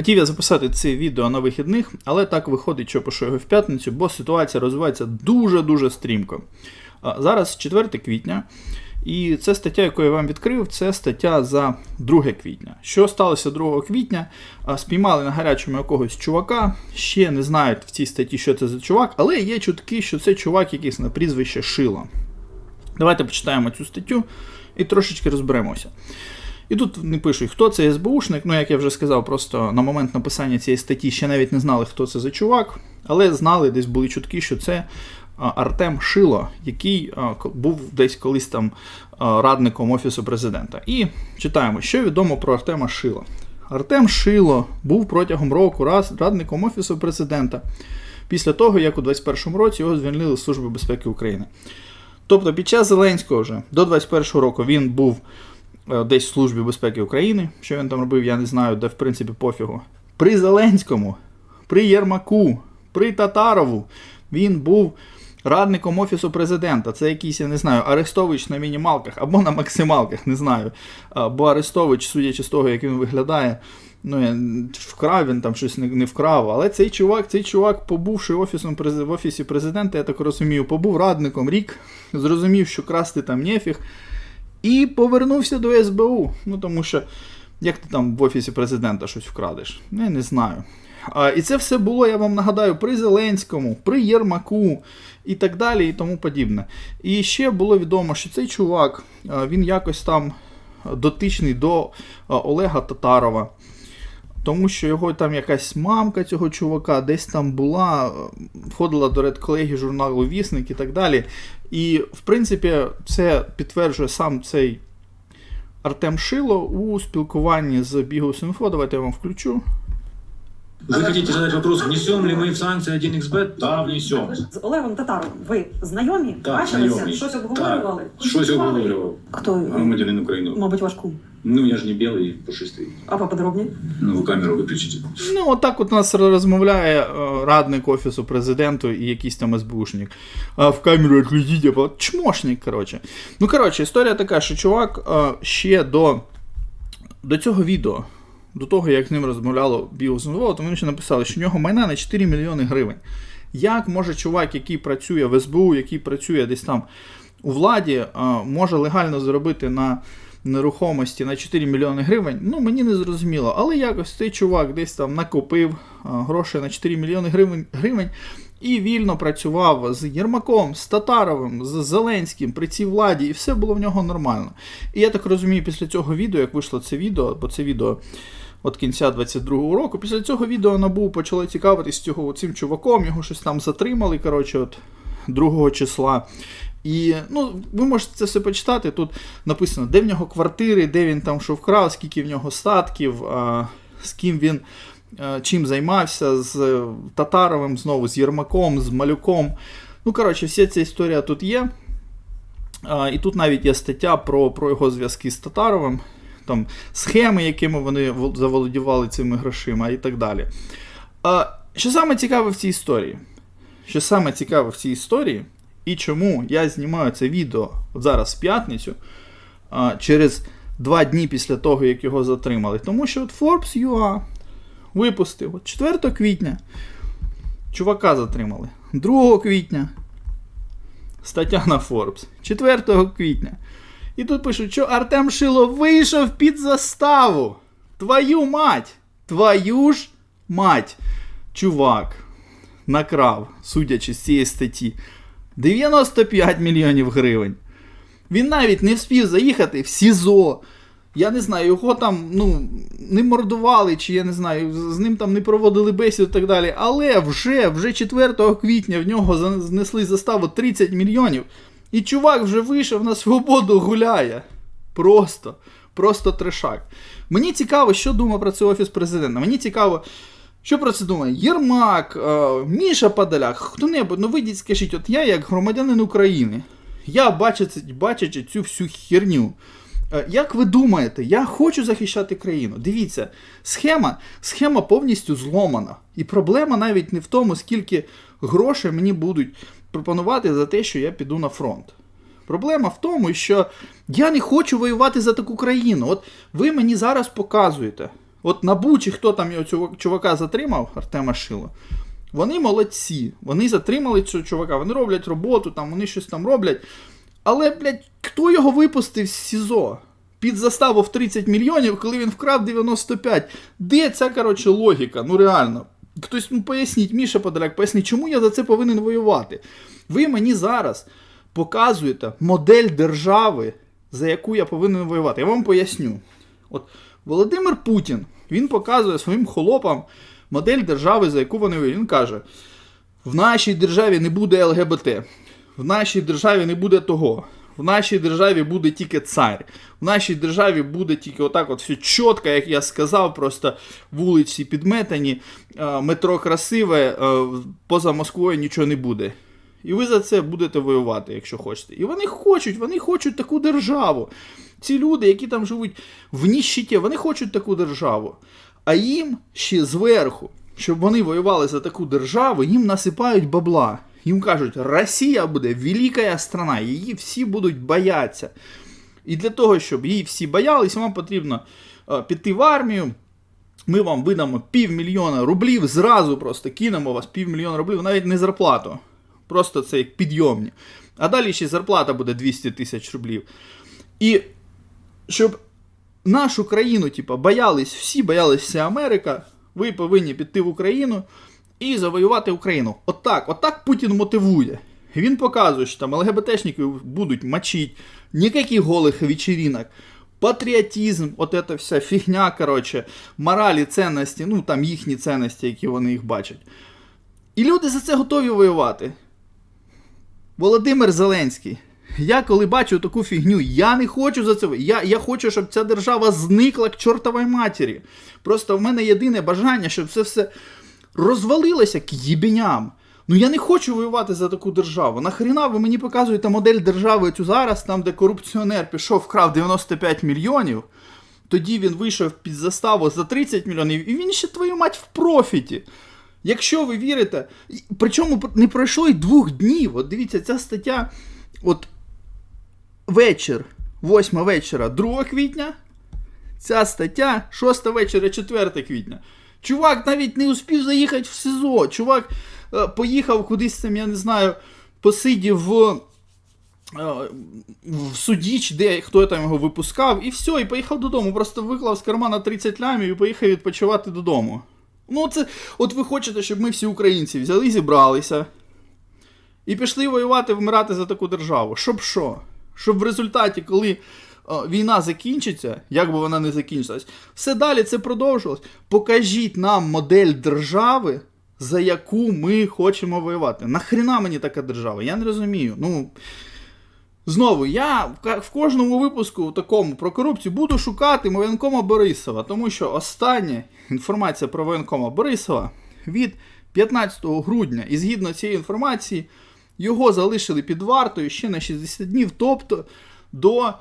Хотів я записати це відео на вихідних, але так виходить, що пишу його в п'ятницю, бо ситуація розвивається дуже-дуже стрімко. Зараз 4 квітня, і це стаття, яку я вам відкрив, це стаття за 2 квітня. Що сталося 2 квітня? Спіймали на гарячому якогось чувака. Ще не знають в цій статті, що це за чувак, але є чутки, що це чувак якийсь на прізвище Шило. Давайте почитаємо цю статтю і трошечки розберемося. І тут не пишуть, хто це СБУшник. Ну, як я вже сказав, просто на момент написання цієї статті ще навіть не знали, хто це за чувак, але знали, десь були чутки, що це Артем Шило, який був десь колись там радником Офісу президента. І читаємо, що відомо про Артема Шило. Артем Шило був протягом року радником Офісу президента після того, як у 2021 році його звільнили з Служби безпеки України. Тобто під час Зеленського вже до 21 року він був десь в Службі безпеки України. Що він там робив, я не знаю, де в принципі пофігу. При Зеленському, при Єрмаку, при Татарову він був радником Офісу президента. Це якийсь, я не знаю, Арестович на мінімалках або на максималках, не знаю. Бо Арестович, судячи з того, як він виглядає, ну, я, вкрав він там щось не, не вкрав. Але цей чувак, цей чувак, побувши офісом в офісі президента, я так розумію, побув радником рік, зрозумів, що красти там нефіг, і повернувся до СБУ. Ну тому що як ти там в офісі президента щось вкрадеш? Я не знаю. А, і це все було, я вам нагадаю, при Зеленському, при Єрмаку і так далі, і тому подібне. І ще було відомо, що цей чувак, він якось там дотичний до Олега Татарова. Тому що його там якась мамка цього чувака десь там була, входила до редколегі журналу Вісник і так далі. І, в принципі, це підтверджує сам цей Артем Шило у спілкуванні з Бігус.Інфо. Давайте я вам включу. Вы хотите задать вопрос, внесем ли мы в санкции 1xbet? Да, внесем. З Олегом Татаровим ви знайомі? Так, Бачилися? знайомі. Щось обговорювали? Так, щось обговорював. Хто він? Громадянин України. Мабуть, ваш кум. Ну, я ж не белый, пушистый. А поподробні? Ну, вы камеру выключите. Ну, отак от у нас розмовляє е, радник офісу президенту і якийсь там СБУшник. А в камеру відключіть, а по- чмошник, коротше. Ну, коротше, історія така, що чувак е, ще до, до цього відео, до того, як з ним розмовляло Біозенво, то вони ще написали, що в нього майна на 4 мільйони гривень. Як може чувак, який працює в СБУ, який працює десь там у владі, е, може легально заробити на нерухомості на 4 мільйони гривень, ну мені не зрозуміло. Але якось цей чувак десь там накопив гроші на 4 мільйони гривень і вільно працював з Єрмаком, з Татаровим, з Зеленським при цій владі, і все було в нього нормально. І я так розумію, після цього відео, як вийшло це відео, бо це відео. От кінця 22-го року. Після цього відео набув почали цікавитись цього цим чуваком, його щось там затримали, коротше, от 2 числа. І ну, ви можете це все почитати. Тут написано, де в нього квартири, де він там що вкрав, скільки в нього статків, а, з ким він чим займався, з е, Татаровим, знову, з Єрмаком, з Малюком. Ну, коротше, вся ця історія тут є. І тут навіть є стаття про, про його зв'язки з Татаровим, там схеми, якими вони заволодівали цими грошима і так далі. Що саме цікаве в цій історії? Що саме цікаве в цій історії, і чому я знімаю це відео зараз в п'ятницю, через два дні після того, як його затримали. Тому що от Forbes.ua випустив от 4 квітня чувака затримали. 2 квітня стаття на Forbes. 4 квітня. І тут пишуть, що Артем Шило вийшов під заставу. Твою мать! Твою ж мать! Чувак накрав, судячи з цієї статті, 95 мільйонів гривень. Він навіть не встиг заїхати в СІЗО. Я не знаю, його там ну, не мордували, чи я не знаю, з ним там не проводили бесіду і так далі. Але вже, вже 4 квітня в нього знесли заставу 30 мільйонів. І чувак вже вийшов на свободу гуляє. Просто, просто трешак. Мені цікаво, що думає про це офіс президента. Мені цікаво, що про це думає Єрмак, е, Міша Подоляк, хто-небудь, ну вийдіть, скажіть, от я як громадянин України, я бачачи цю всю херню. Е, Як ви думаєте, я хочу захищати країну? Дивіться, схема, схема повністю зломана. І проблема навіть не в тому, скільки грошей мені будуть пропонувати за те, що я піду на фронт. Проблема в тому, що я не хочу воювати за таку країну. От ви мені зараз показуєте. От Набу чи хто там його цього чувака затримав, Артема Шило, вони молодці. Вони затримали цього чувака, вони роблять роботу, там, вони щось там роблять. Але, блядь, хто його випустив з СІЗО? Під заставу в 30 мільйонів, коли він вкрав 95. Де ця, коротше, логіка? Ну реально. Хтось, ну поясніть, Міша Подоляк, поясніть, чому я за це повинен воювати? Ви мені зараз показуєте модель держави, за яку я повинен воювати. Я вам поясню. От Володимир Путін він показує своїм холопам модель держави, за яку вони воюють. Він каже: в нашій державі не буде ЛГБТ, в нашій державі не буде того. В нашій державі буде тільки цар. В нашій державі буде тільки отак от все чітко, як я сказав, просто вулиці підметані, е, метро красиве, е, поза Москвою нічого не буде. І ви за це будете воювати, якщо хочете. І вони хочуть, вони хочуть таку державу. Ці люди, які там живуть в ніщиті, вони хочуть таку державу. А їм ще зверху, щоб вони воювали за таку державу, їм насипають бабла. Їм кажуть, Росія буде велика страна, її всі будуть боятися. І для того, щоб її всі боялись, вам потрібно е, піти в армію. Ми вам видамо півмільйона рублів, зразу просто кинемо вас півмільйона рублів, навіть не зарплату. Просто це як підйомні. А далі ще зарплата буде 200 тисяч рублів. І щоб нашу країну, типу, боялись всі, боялась вся Америка, ви повинні піти в Україну і завоювати Україну. Отак, отак Путін мотивує. Він показує, що там ЛГБТшників будуть мочить, ніяких голих вечеринок, патріотизм, от эта вся фігня, коротше, моралі, цінності, ну там їхні цінності, які вони їх бачать. І люди за це готові воювати. Володимир Зеленський. Я коли бачу таку фігню, я не хочу за це. Я, я хочу, щоб ця держава зникла к чортовій матері. Просто в мене єдине бажання, щоб це все розвалилося к їбеням. Ну я не хочу воювати за таку державу. Нахріна ви мені показуєте модель держави цю зараз, там, де корупціонер пішов, вкрав 95 мільйонів. Тоді він вийшов під заставу за 30 мільйонів, і він ще твою мать в профіті. Якщо ви вірите, причому не пройшло й двох днів. От дивіться, ця стаття, от вечір, 8 вечора, 2 квітня, ця стаття 6 вечора, 4 квітня. Чувак навіть не успів заїхати в СИЗО. Чувак е, поїхав кудись там, я не знаю, посидів в, е, в суді, чи де хто там його випускав, і все, і поїхав додому. Просто виклав з кармана 30 лямів і поїхав відпочивати додому. Ну, це, от ви хочете, щоб ми всі українці взяли, зібралися і пішли воювати, вмирати за таку державу. Щоб що? Щоб в результаті, коли війна закінчиться, як би вона не закінчилась, все далі це продовжувалось. Покажіть нам модель держави, за яку ми хочемо воювати. Нахріна мені така держава? Я не розумію. Ну. Знову, я в кожному випуску такому про корупцію буду шукати воєнкома Борисова, тому що остання інформація про воєнкома Борисова від 15 грудня, і згідно цієї інформації, його залишили під вартою ще на 60 днів, тобто до е,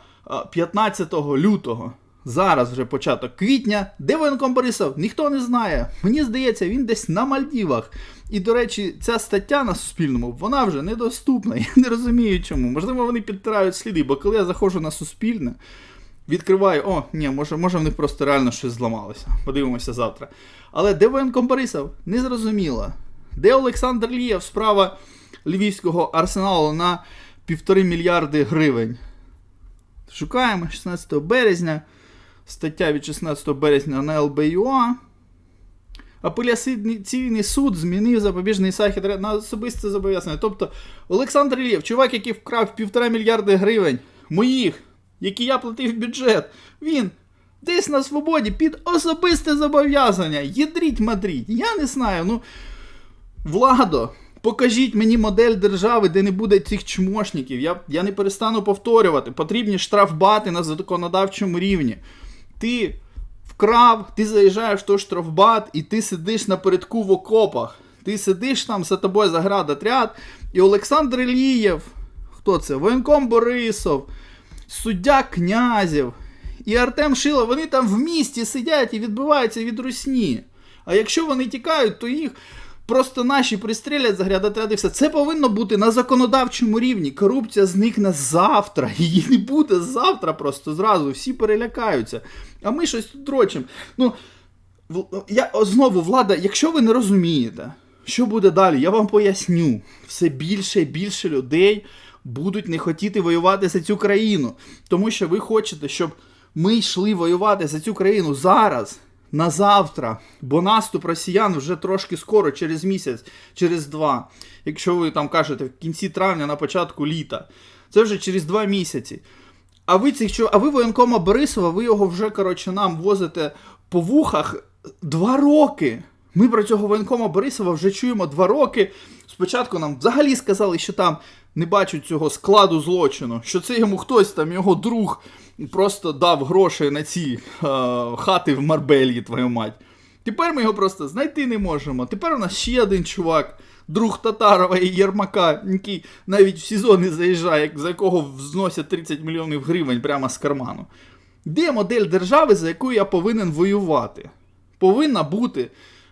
15 лютого. Зараз вже початок квітня. Де воєнком Борисов? Ніхто не знає. Мені здається, він десь на Мальдівах. І, до речі, ця стаття на Суспільному, вона вже недоступна. Я не розумію чому. Можливо, вони підтирають сліди, бо коли я заходжу на Суспільне, відкриваю, о, ні, може, може в них просто реально щось зламалося. Подивимося завтра. Але де воєнком Борисов? Не зрозуміло. Де Олександр Лієв, справа львівського арсеналу на півтори мільярди гривень? Шукаємо 16 березня. Стаття від 16 березня на ЛБЮА. Апеляційний суд змінив запобіжний захід на особисте зобов'язання. Тобто Олександр Лєв, чувак, який вкрав півтора мільярди гривень моїх, які я платив в бюджет, він десь на свободі під особисте зобов'язання. Єдріть мадріть. Я не знаю. Ну, Владо, покажіть мені модель держави, де не буде цих чмошників. Я, я не перестану повторювати. Потрібні штрафбати на законодавчому рівні. Ти вкрав, ти заїжджаєш в той штрафбат, і ти сидиш напередку в окопах. Ти сидиш там, за тобою заградотряд, і Олександр Ілієв, хто це? Воєнком Борисов, суддя Князів і Артем Шило, вони там в місті сидять і відбиваються від русні. А якщо вони тікають, то їх просто наші пристрілять заградотряди все. Це повинно бути на законодавчому рівні. Корупція зникне завтра. Її не буде завтра просто зразу. Всі перелякаються. А ми щось тут дрочимо. Ну, Я знову, влада, якщо ви не розумієте, що буде далі, я вам поясню. Все більше і більше людей будуть не хотіти воювати за цю країну. Тому що ви хочете, щоб ми йшли воювати за цю країну зараз, на завтра. Бо наступ росіян вже трошки скоро, через місяць, через два. Якщо ви там кажете в кінці травня, на початку літа. Це вже через два місяці. А ви цих а ви воєнкома Борисова, ви його вже коротше нам возите по вухах два роки. Ми про цього воєнкома Борисова вже чуємо два роки. Спочатку нам взагалі сказали, що там не бачать цього складу злочину, що це йому хтось там, його друг, просто дав гроші на ці е, хати в Марбельї, твою мать. Тепер ми його просто знайти не можемо. Тепер у нас ще один чувак, друг Татарова і Єрмака, який навіть в СІЗО не заїжджає, за якого зносять 30 мільйонів гривень прямо з карману. Де модель держави, за яку я повинен воювати? Повинна бути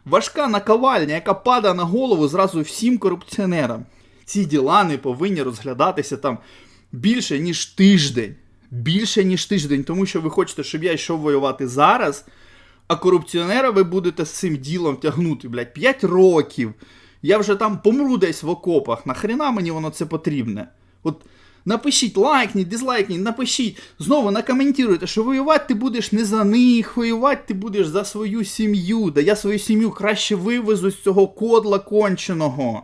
важка наковальня, яка падає на голову зразу всім корупціонерам. Ці діла не повинні розглядатися там більше, ніж тиждень. Більше, ніж тиждень, тому що ви хочете, щоб я йшов воювати зараз, а корупціонера ви будете з цим ділом тягнути, блядь, 5 років. Я вже там помру десь в окопах. Нахрена мені воно це потрібне? От напишіть, лайкніть, дизлайкніть, напишіть. Знову накоментуйте, що воювати ти будеш не за них, воювати ти будеш за свою сім'ю. Да я свою сім'ю краще вивезу з цього кодла конченого.